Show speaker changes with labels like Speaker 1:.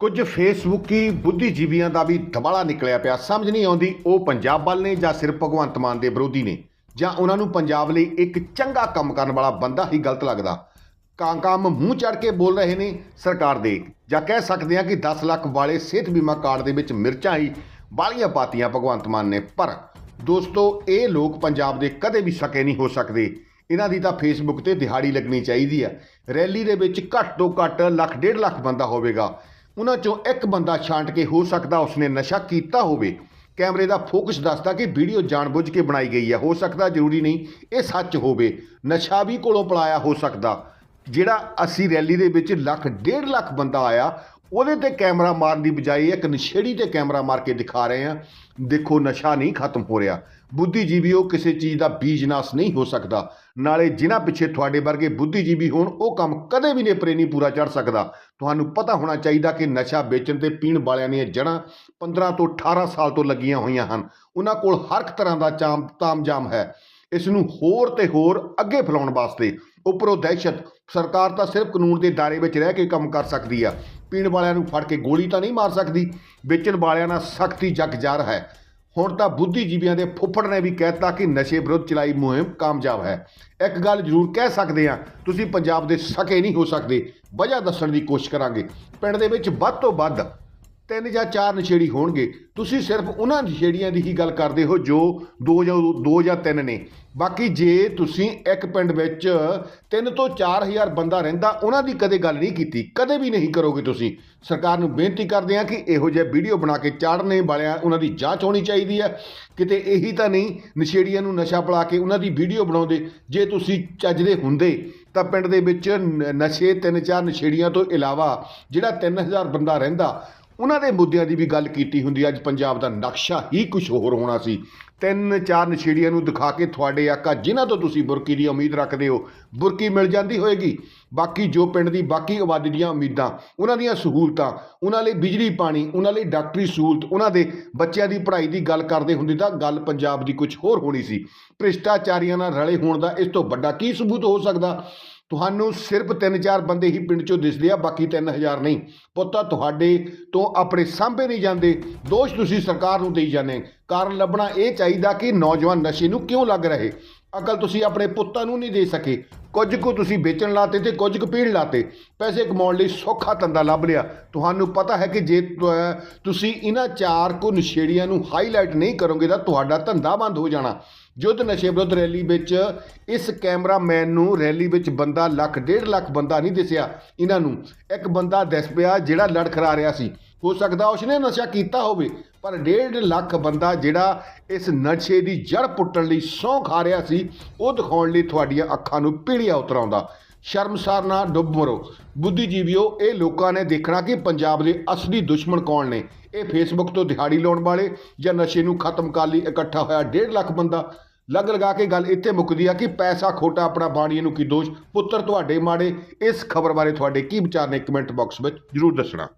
Speaker 1: ਕੁਝ ਫੇਸਬੁੱਕੀ ਬੁੱਧੀਜੀਵੀਆਂ ਦਾ ਵੀ ਦਬਾਲਾ ਨਿਕਲਿਆ ਪਿਆ। ਸਮਝ ਨਹੀਂ ਆਉਂਦੀ ਉਹ ਪੰਜਾਬ ਵੱਲ ਨੇ ਜਾਂ ਸਿਰਫ ਭਗਵੰਤ ਮਾਨ ਦੇ ਵਿਰੋਧੀ ਨੇ, ਜਾਂ ਉਹਨਾਂ ਨੂੰ ਪੰਜਾਬ ਲਈ ਇੱਕ ਚੰਗਾ ਕੰਮ ਕਰਨ ਵਾਲਾ ਬੰਦਾ ਹੀ ਗਲਤ ਲੱਗਦਾ। ਕਾਂ ਕੰਮ ਮੂੰਹ ਚੜ ਕੇ ਬੋਲ ਰਹੇ ਨੇ ਸਰਕਾਰ ਦੇ, ਜਾਂ ਕਹਿ ਸਕਦੇ ਆ ਕਿ 10 ਲੱਖ ਵਾਲੇ ਸਿਹਤ ਬੀਮਾ ਕਾਰਡ ਦੇ ਵਿੱਚ ਮਿਰਚਾਂ ਹੀ ਬਾਲੀਆਂ ਪਾਤੀਆਂ ਭਗਵੰਤ ਮਾਨ ਨੇ। ਪਰ ਦੋਸਤੋ, ਇਹ ਲੋਕ ਪੰਜਾਬ ਦੇ ਕਦੇ ਵੀ ਸਕੇ ਨਹੀਂ ਹੋ ਸਕਦੇ। ਇਹਨਾਂ ਦੀ ਤਾਂ ਫੇਸਬੁੱਕ ਤੇ ਦਿਹਾੜੀ ਲੱਗਣੀ ਚਾਹੀਦੀ ਆ ਰੈਲੀ ਦੇ ਵਿੱਚ ਘੱਟ ਤੋਂ ਘੱਟ ਲੱਖ, ਡੇਢ ਲੱਖ ਬੰਦਾ ਹੋਵੇਗਾ। ਉਹਨਾਂ ਚੋਂ ਇੱਕ ਬੰਦਾ ਛਾਂਟ ਕੇ ਹੋ ਸਕਦਾ ਉਸਨੇ ਨਸ਼ਾ ਕੀਤਾ ਹੋਵੇ। ਕੈਮਰੇ ਦਾ ਫੋਕਸ ਦੱਸਦਾ ਕਿ ਵੀਡੀਓ ਜਾਣਬੁੱਝ ਕੇ ਬਣਾਈ ਗਈ ਹੈ। ਹੋ ਸਕਦਾ ਜ਼ਰੂਰੀ ਨਹੀਂ ਇਹ ਸੱਚ ਹੋਵੇ। ਨਸ਼ਾ ਵੀ ਕੋਲੋਂ ਪਲਾਇਆ ਹੋ ਸਕਦਾ। ਜਿਹੜਾ ਅਸੀਂ ਰੈਲੀ ਦੇ ਵਿੱਚ ਲੱਖ, ਡੇਢ ਲੱਖ ਬੰਦਾ ਆਇਆ ਉਹਦੇ ਤੇ ਕੈਮਰਾ ਮਾਰਨ ਦੀ ਬਜਾਏ ਇੱਕ ਨਸ਼ੇੜੀ ਤੇ ਕੈਮਰਾ ਮਾਰ ਕੇ ਦਿਖਾ ਰਹੇ ਆ ਦੇਖੋ, ਨਸ਼ਾ ਨਹੀਂ ਖਤਮ ਹੋ ਰਿਹਾ। ਬੁੱਧੀਜੀਵੀਓ ਕਿਸੇ ਚੀਜ਼ ਦਾ ਬੀਜ ਨਾਸ ਨਹੀਂ ਹੋ ਸਕਦਾ। ਨਾਲੇ ਜਿਨ੍ਹਾਂ ਪਿੱਛੇ ਤੁਹਾਡੇ ਵਰਗੇ ਬੁੱਧੀਜੀਵੀ ਹੋਣ, ਉਹ ਕੰਮ ਕਦੇ ਵੀ ਨੇਪਰੇ ਨਹੀਂ ਪੂਰਾ ਚੜ ਸਕਦਾ। ਤੁਹਾਨੂੰ ਪਤਾ ਹੋਣਾ ਚਾਹੀਦਾ ਕਿ ਨਸ਼ਾ ਵੇਚਣ ਤੇ ਪੀਣ ਵਾਲਿਆਂ ਦੀਆਂ ਜੜ੍ਹਾਂ 15 ਤੋਂ 18 ਸਾਲ ਤੋਂ ਲੱਗੀਆਂ ਹੋਈਆਂ ਹਨ। ਉਹਨਾਂ ਕੋਲ ਹਰ ਇੱਕ ਤਰ੍ਹਾਂ ਦਾ ਚਾਮ ਤਾਮਜਾਮ ਹੈ। ਇਸ ਨੂੰ ਹੋਰ ਤੇ ਹੋਰ ਅੱਗੇ ਫੈਲਾਉਣ ਵਾਸਤੇ ਉੱਪਰੋਂ ਦਹਿਸ਼ਤ ਸਰਕਾਰ ਤਾਂ ਸਿਰਫ ਕਾਨੂੰਨ ਦੇ ਦਾਇਰੇ ਵਿੱਚ ਰਹਿ ਕੇ ਕੰਮ ਕਰ ਸਕਦੀ ਆ। ਪੀਣ ਵਾਲਿਆਂ ਨੂੰ ਫੜ ਕੇ ਗੋਲੀ ਤਾਂ ਨਹੀਂ ਮਾਰ ਸਕਦੀ, ਵੇਚਣ ਵਾਲਿਆਂ ਨਾਲ ਸਖਤੀ ਜਗ ਜਾਰ ਹੈ। ਹੁਣ ਤਾਂ ਬੁੱਧੀਜੀਵੀਆਂ ਦੇ ਫੁੱਫੜ ਨੇ ਵੀ ਕਹਿਤਾ ਕਿ ਨਸ਼ੇ ਵਿਰੁੱਧ ਚਲਾਈ ਮੁਹਿੰਮ ਕਾਮਯਾਬ ਹੈ। ਇੱਕ ਗੱਲ ਜ਼ਰੂਰ ਕਹਿ ਸਕਦੇ ਆ ਤੁਸੀਂ ਪੰਜਾਬ ਦੇ ਸਕੇ ਨਹੀਂ ਹੋ ਸਕਦੇ। ਵਜ੍ਹਾ ਦੱਸਣ ਦੀ ਕੋਸ਼ਿਸ਼ ਕਰਾਂਗੇ। ਪਿੰਡ ਦੇ ਵਿੱਚ ਵੱਧ ਤੋਂ ਵੱਧ ਤਿੰਨ ਜਾਂ ਚਾਰ ਨਸ਼ੇੜੀ ਹੋਣਗੇ। ਤੁਸੀਂ ਸਿਰਫ ਉਹਨਾਂ ਨਸ਼ੇੜੀਆਂ ਦੀ ਹੀ ਗੱਲ ਕਰਦੇ ਹੋ ਜੋ ਦੋ ਜਾਂ ਦੋ ਜਾਂ ਤਿੰਨ ਨੇ। ਬਾਕੀ ਜੇ ਤੁਸੀਂ ਇੱਕ ਪਿੰਡ ਵਿੱਚ ਤਿੰਨ ਤੋਂ 4000 ਬੰਦਾ ਰਹਿੰਦਾ, ਉਹਨਾਂ ਦੀ ਕਦੇ ਗੱਲ ਨਹੀਂ ਕੀਤੀ, ਕਦੇ ਵੀ ਨਹੀਂ ਕਰੋਗੇ ਤੁਸੀਂ। ਸਰਕਾਰ ਨੂੰ ਬੇਨਤੀ ਕਰਦੇ ਹਾਂ ਕਿ ਇਹੋ ਜਿਹੇ ਵੀਡੀਓ ਬਣਾ ਕੇ ਚਾੜਨੇ ਵਾਲਿਆਂ, ਉਹਨਾਂ ਦੀ ਜਾਂਚ ਹੋਣੀ ਚਾਹੀਦੀ ਹੈ। ਕਿਤੇ ਇਹੀ ਤਾਂ ਨਹੀਂ, ਨਸ਼ੇੜੀਆਂ ਨੂੰ ਨਸ਼ਾ ਪਿਲਾ ਕੇ ਉਹਨਾਂ ਦੀ ਵੀਡੀਓ ਬਣਾਉਂਦੇ। ਜੇ ਤੁਸੀਂ ਚੱਜਦੇ ਹੁੰਦੇ, ਤਾਂ ਪਿੰਡ ਦੇ ਵਿੱਚ ਨ- ਨਸ਼ੇ ਤਿੰਨ ਚਾਰ ਨਸ਼ੇੜੀਆਂ ਤੋਂ ਇਲਾਵਾ ਜਿਹੜਾ 3000 ਬੰਦਾ ਰਹਿੰਦਾ ਉਹਨਾਂ ਦੇ ਮੁੱਦਿਆਂ ਦੀ ਵੀ ਗੱਲ ਕੀਤੀ ਹੁੰਦੀ ਅੱਜ ਪੰਜਾਬ ਦਾ ਨਕਸ਼ਾ ਹੀ ਕੁਝ ਹੋਰ ਹੋਣਾ ਸੀ। ਤਿੰਨ, ਚਾਰ ਨਸ਼ੇੜੀਆਂ ਨੂੰ ਦਿਖਾ ਕੇ ਤੁਹਾਡੇ ਆਕਾ, ਜਿਨ੍ਹਾਂ ਤੋਂ ਤੁਸੀਂ ਬੁਰਕੀ ਦੀ ਉਮੀਦ ਰੱਖਦੇ ਹੋ, ਬੁਰਕੀ ਮਿਲ ਜਾਂਦੀ ਹੋਏਗੀ। ਬਾਕੀ ਜੋ ਪਿੰਡ ਦੀ ਬਾਕੀ ਆਬਾਦੀ ਦੀਆਂ ਉਮੀਦਾਂ, ਉਹਨਾਂ ਦੀਆਂ ਸਹੂਲਤਾਂ, ਉਹਨਾਂ ਲਈ ਬਿਜਲੀ, ਪਾਣੀ, ਉਹਨਾਂ ਲਈ ਡਾਕਟਰੀ ਸਹੂਲਤ, ਉਹਨਾਂ ਦੇ ਬੱਚਿਆਂ ਦੀ ਪੜ੍ਹਾਈ ਦੀ ਗੱਲ ਕਰਦੇ ਹੁੰਦੇ ਤਾਂ ਗੱਲ ਪੰਜਾਬ ਦੀ ਕੁਝ ਹੋਰ ਹੋਣੀ ਸੀ। ਭ੍ਰਿਸ਼ਟਾਚਾਰੀਆਂ ਨਾਲ ਰਲੇ ਹੋਣ ਦਾ ਇਸ ਤੋਂ ਵੱਡਾ ਕੀ ਸਬੂਤ ਹੋ ਸਕਦਾ? ਤੁਹਾਨੂੰ ਸਿਰਫ ਤਿੰਨ ਚਾਰ ਬੰਦੇ ਹੀ ਪਿੰਡ ਚੋਂ ਦਿਸਦੇ ਆ, ਬਾਕੀ 3000 ਨਹੀਂ। ਪੁੱਤਾ, ਤੁਹਾਡੇ ਤੋਂ ਆਪਣੇ ਸਾਂਭੇ ਨਹੀਂ ਜਾਂਦੇ, ਦੋਸ਼ ਤੁਸੀਂ ਸਰਕਾਰ ਨੂੰ ਦੇਈ ਜਾਂਦੇ ਕਾਰਨ ਲੱਭਣਾ ਇਹ ਚਾਹੀਦਾ ਕਿ ਨੌਜਵਾਨ ਨਸ਼ੇ ਨੂੰ ਕਿਉਂ ਲੱਗ ਰਹੇ? ਅਕਲ ਤੁਸੀਂ ਆਪਣੇ ਪੁੱਤਾਂ ਨੂੰ ਨਹੀਂ ਦੇ ਸਕੇ। ਕੁਝ ਕੁ ਤੁਸੀਂ ਵੇਚਣ ਲਾਤੇ ਤੇ ਕੁਝ ਕੁ ਪੀਣ ਲਾਤੇ। ਪੈਸੇ ਕਮਾਉਣ ਲਈ ਸੌਖਾ ਧੰਦਾ ਲੱਭ ਲਿਆ। ਤੁਹਾਨੂੰ ਪਤਾ ਹੈ ਕਿ ਜੇ ਤੁਸੀਂ ਇਹਨਾਂ ਚਾਰ ਕੋ ਨਸ਼ੇੜੀਆਂ ਨੂੰ ਹਾਈਲਾਈਟ ਨਹੀਂ ਕਰੋਗੇ ਤਾਂ ਤੁਹਾਡਾ ਧੰਦਾ ਬੰਦ ਹੋ ਜਾਣਾ। ਯੁੱਧ ਨਸ਼ੇ ਵਿਰੁੱਧ ਰੈਲੀ ਵਿੱਚ ਇਸ ਕੈਮਰਾਮੈਨ ਨੂੰ ਰੈਲੀ ਵਿੱਚ ਬੰਦਾ ਲੱਖ, ਡੇਢ ਲੱਖ ਬੰਦਾ ਨਹੀਂ ਦਿਸਿਆ। ਇਹਨਾਂ ਨੂੰ ਇੱਕ ਬੰਦਾ ਦਿਸ ਪਿਆ ਜਿਹੜਾ ਲੜਖੜਾ ਰਿਹਾ ਸੀ। ਹੋ ਸਕਦਾ ਉਸਨੇ ਨਸ਼ਾ ਕੀਤਾ ਹੋਵੇ, ਪਰ ਡੇਢ ਲੱਖ ਬੰਦਾ ਜਿਹੜਾ ਇਸ ਨਸ਼ੇ ਦੀ ਜੜ ਪੁੱਟਣ ਲਈ ਸਹੁੰ ਖਾ ਰਿਹਾ ਸੀ, ਉਹ ਦਿਖਾਉਣ ਲਈ ਤੁਹਾਡੀਆਂ ਅੱਖਾਂ ਨੂੰ ਪੀੜੀਆ ਉਤਰਾਉਂਦਾ। ਸ਼ਰਮਸਾਰ ਨਾ ਡੁੱਬ ਮਰੋ। ਬੁੱਧੀਜੀਵੀਓ, ਇਹ ਲੋਕਾਂ ਨੇ ਦੇਖਣਾ ਕਿ ਪੰਜਾਬ ਦੇ ਅਸਲੀ ਦੁਸ਼ਮਣ ਕੌਣ ਨੇ। ਇਹ ਫੇਸਬੁੱਕ ਤੋਂ ਦਿਹਾੜੀ ਲਾਉਣ ਵਾਲੇ ਜਾਂ ਨਸ਼ੇ ਨੂੰ ਖਤਮ ਕਰਨ ਲਈ ਇਕੱਠਾ ਹੋਇਆ ਡੇਢ ਲੱਖ ਬੰਦਾ। ਲੱਗ ਲਗਾ ਕੇ ਗੱਲ ਇੱਥੇ ਮੁੱਕਦੀ ਆ ਕਿ ਪੈਸਾ ਖੋਟਾ ਆਪਣਾ ਬਾਣੀਏ ਨੂੰ ਕੀ ਦੋਸ਼? ਪੁੱਤਰ ਤੁਹਾਡੇ ਮਾੜੇ। ਇਸ ਖਬਰ ਬਾਰੇ ਤੁਹਾਡੇ ਕੀ ਵਿਚਾਰ ਨੇ ਕਮੈਂਟ ਬਾਕਸ ਵਿੱਚ? ਜਰੂਰ ਦੱਸਣਾ।